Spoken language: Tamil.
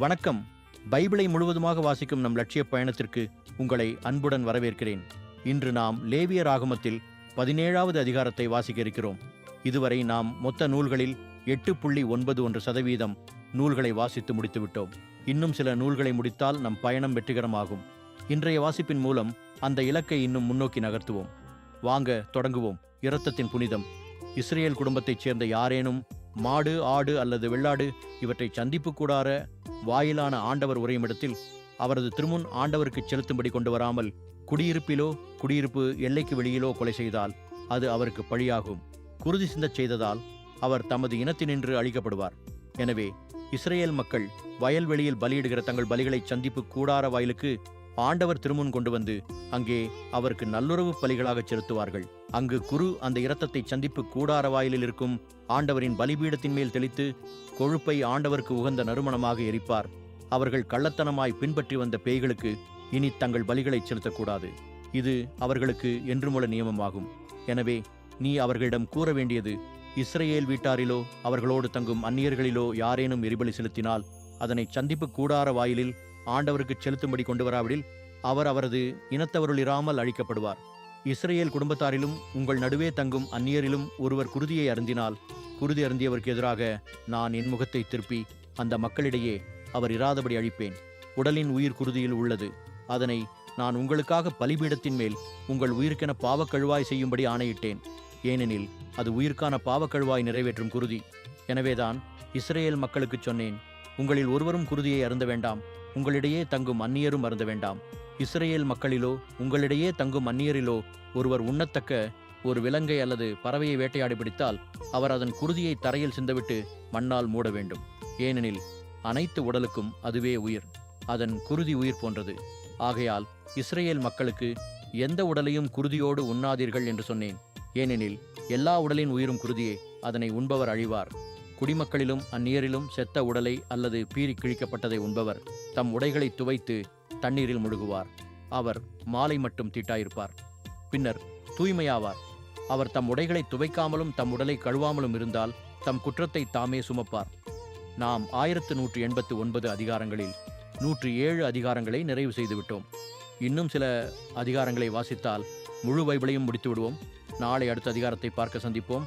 வணக்கம். பைபிளை முழுவதுமாக வாசிக்கும் நம் லட்சிய பயணத்திற்கு உங்களை அன்புடன் வரவேற்கிறேன். இன்று நாம் லேவியர் ஆகமத்தில் பதினேழாவது அதிகாரத்தை வாசிக்க இருக்கிறோம். இதுவரை நாம் மொத்த நூல்களில் எட்டு புள்ளி ஒன்பது ஒன்று சதவீதம் நூல்களை வாசித்து முடித்துவிட்டோம். இன்னும் சில நூல்களை முடித்தால் நம் பயணம் வெற்றிகரமாகும். இன்றைய வாசிப்பின் மூலம் அந்த இலக்கை இன்னும் முன்னோக்கி நகர்த்துவோம். வாங்க தொடங்குவோம். இரத்தத்தின் புனிதம். இஸ்ரேல் குடும்பத்தைச் சேர்ந்த யாரேனும் மாடு ஆடு அல்லது வெள்ளாடு இவற்றை சந்திப்பு கூடார வாயிலான ஆண்டவர் உரையும் இடத்தில் அவரது திருமுன் ஆண்டவருக்கு செலுத்தும்படி கொண்டு வராமல் குடியிருப்பிலோ குடியிருப்பு எல்லைக்கு வெளியிலோ கொலை செய்தால் அது அவருக்கு பழியாகும். குருதி சிந்தச் செய்ததால் அவர் தமது இனத்தினின்று அழிக்கப்படுவார். எனவே இஸ்ரேல் மக்கள் வயல்வெளியில் பலியிடுகிற தங்கள் பலிகளை சந்திப்பு கூடார வாயிலுக்கு ஆண்டவர் திருமுன் கொண்டு வந்து அங்கே அவருக்கு நல்லுறவு பலிகளாகச் செலுத்துவார்கள். அங்கு குரு அந்த இரத்தத்தை சந்திப்பு கூடார வாயிலில் இருக்கும் ஆண்டவரின் பலிபீடத்தின் மேல் தெளித்து கொழுப்பை ஆண்டவருக்கு உகந்த நறுமணமாக எரிப்பார். அவர்கள் கள்ளத்தனமாய் பின்பற்றி வந்த பேய்களுக்கு இனி தங்கள் பலிகளை செலுத்தக்கூடாது. இது அவர்களுக்கு என்றுமுள்ள நியமமாகும். எனவே நீ அவர்களிடம் கூற வேண்டியது இஸ்ரேல் வீட்டாரிலோ அவர்களோடு தங்கும் அந்நியர்களிலோ யாரேனும் எரிபலி செலுத்தினால் அதனை சந்திப்பு கூடார வாயிலில் ஆண்டவருக்கு செலுத்தும்படி கொண்டு வராவிடில் அவர் அவரது இனத்தவருள் இராமல் அழிக்கப்படுவார். இஸ்ரேல் குடும்பத்தாரிலும் உங்கள் நடுவே தங்கும் அந்நியரிலும் ஒருவர் குருதியை அருந்தினால் குருதி அருந்தியவருக்கு எதிராக நான் என் முகத்தை திருப்பி அந்த மக்களிடையே அவர் இராதபடி அழிப்பேன். உடலின் உயிர் குருதியில் உள்ளது. அதனை நான் உங்களுக்காக பலிபீடத்தின் மேல் உங்கள் உயிருக்கென பாவக்கழுவாய் செய்யும்படி ஆணையிட்டேன். ஏனெனில் அது உயிருக்கான பாவக்கழுவாய் நிறைவேற்றும் குருதி. எனவேதான் இஸ்ரேல் மக்களுக்குச் சொன்னேன் உங்களில் ஒருவரும் குருதியை அருந்த வேண்டாம். உங்களிடையே தங்கும் அந்நியரும் அருந்த வேண்டாம். இஸ்ரேல் மக்களிலோ உங்களிடையே தங்கும் அந்நியரிலோ ஒருவர் உண்ணத்தக்க ஒரு விலங்கை அல்லது பறவையை வேட்டையாடி பிடித்தால் அவர் அதன் குருதியை தரையில் சிந்தவிட்டு மண்ணால் மூட வேண்டும். ஏனெனில் அனைத்து உடலுக்கும் அதுவே உயிர். அதன் குருதி உயிர் போன்றது. ஆகையால் இஸ்ரேல் மக்களுக்கு எந்த உடலையும் குருதியோடு உண்ணாதீர்கள் என்று சொன்னேன். ஏனெனில் எல்லா உடலின் உயிரும் குருதியே அதனை உண்பவர் அழிவார். குடிமக்களிலும் அந்நியரிலும் செத்த உடலை அல்லது பீறி கிழிக்கப்பட்டதை உண்பவர் தம் உடைகளை துவைத்து தண்ணீரில் முழுகுவார். அவர் மாலை மட்டும் தீட்டாயிருப்பார். பின்னர் தூய்மையாவார். அவர் தம் உடைகளை துவைக்காமலும் தம் உடலை கழுவாமலும் இருந்தால் தம் குற்றத்தை தாமே சுமப்பார். நாம் ஆயிரத்து நூற்று எண்பத்து ஒன்பது அதிகாரங்களில் நூற்று ஏழு அதிகாரங்களை நிறைவு செய்துவிட்டோம். இன்னும் சில அதிகாரங்களை வாசித்தால் முழு பைபிளையும் முடித்து விடுவோம் நாளை அடுத்த அதிகாரத்தை பார்க்க சந்திப்போம்.